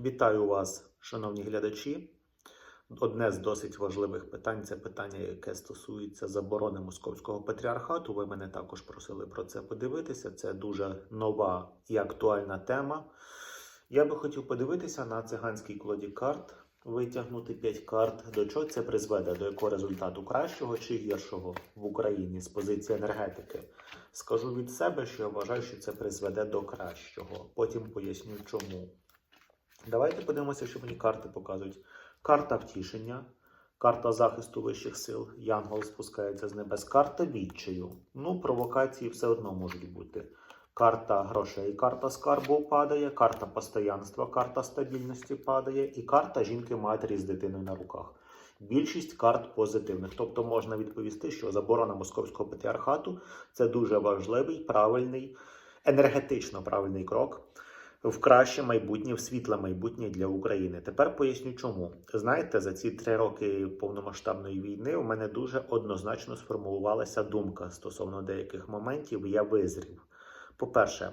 Вітаю вас, шановні глядачі. Одне з досить важливих питань це питання, яке стосується заборони московського патріархату. Ви мене також просили про це подивитися. Це дуже нова і актуальна тема. Я би хотів подивитися на циганській колоді карт, витягнути 5 карт. До чого це призведе, до якого результату кращого чи гіршого в Україні з позиції енергетики. Скажу від себе, що я вважаю, що це призведе до кращого. Потім поясню чому. Давайте подивимося, що мені карти показують. Карта втішення, карта захисту вищих сил. Янгол спускається з небес. Карта відчаю. Ну, провокації все одно можуть бути. Карта грошей, карта скарбу падає, карта постоянства, карта стабільності падає, і карта жінки-матері з дитиною на руках. Більшість карт позитивних. Тобто можна відповісти, що заборона московського патріархату це дуже важливий, правильний, енергетично правильний крок в краще майбутнє, в світле майбутнє для України. Тепер поясню, чому. Знаєте, за ці три роки повномасштабної війни у мене дуже однозначно сформулювалася думка стосовно деяких моментів. Я визрів. По-перше,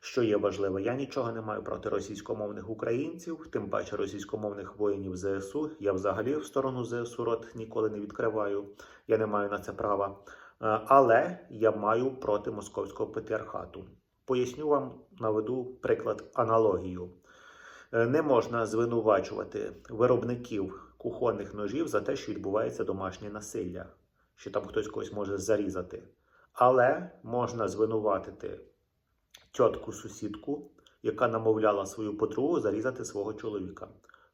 що є важливо, я нічого не маю проти російськомовних українців, тим паче російськомовних воїнів ЗСУ. Я взагалі в сторону ЗСУ рот ніколи не відкриваю. Я не маю на це права. Е, Але я маю проти московського патріархату. Поясню вам, наведу приклад аналогію. Е, Не можна звинувачувати виробників кухонних ножів за те, що відбувається домашнє насилля, що там хтось когось може зарізати. Але можна звинуватити тітку сусідку, яка намовляла свою подругу зарізати свого чоловіка.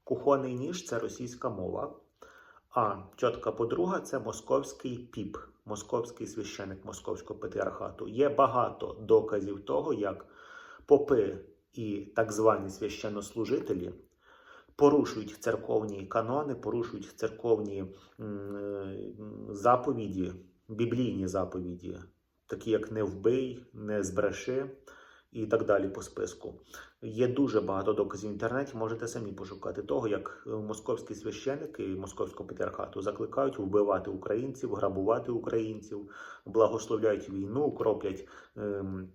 Кухонний ніж це російська мова, а тітка подруга це московський піп, московський священик московського патріархату. Є багато доказів того, як попи і так звані священнослужителі порушують церковні канони, порушують церковні е, заповіді, біблійні заповіді, такі як не вбий, не збреши і так далі по списку. Є дуже багато доказів в інтернеті. Можете самі пошукати того, як е, московські священики московського патріархату закликають вбивати українців, грабувати українців, благословляють війну, кроплять ем,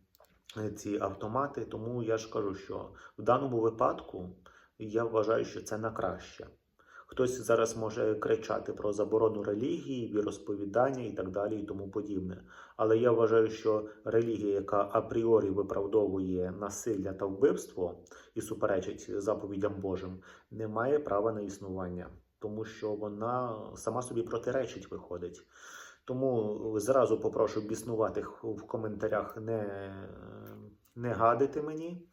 ці автомати. Тому я ж кажу, що в даному випадку я вважаю, що це на краще. Хтось зараз може кричати про заборону релігії, віросповідання і так далі, і тому подібне. Але я вважаю, що релігія, яка апріорі виправдовує насилля та вбивство і суперечить заповідям Божим, не має права на існування, тому що вона сама собі протиречить, виходить. Тому зразу попрошу біснуватих в коментарях не, не гадити мені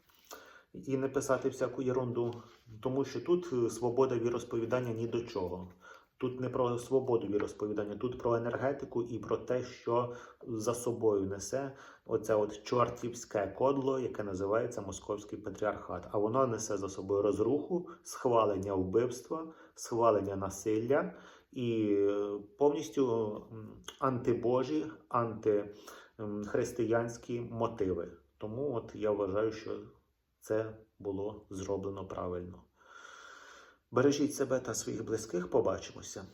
і не писати всяку ерунду, тому що тут е, свобода віросповідання ні до чого. Тут не про свободу віросповідання, тут про енергетику і про те, що за собою несе оце от чортівське кодло, яке називається московський патріархат. А воно несе за собою розруху, схвалення вбивства, схвалення насилля і е, повністю антибожі, антихристиянські мотиви. Тому от я вважаю, що це було зроблено правильно. Бережіть себе та своїх близьких. Побачимося.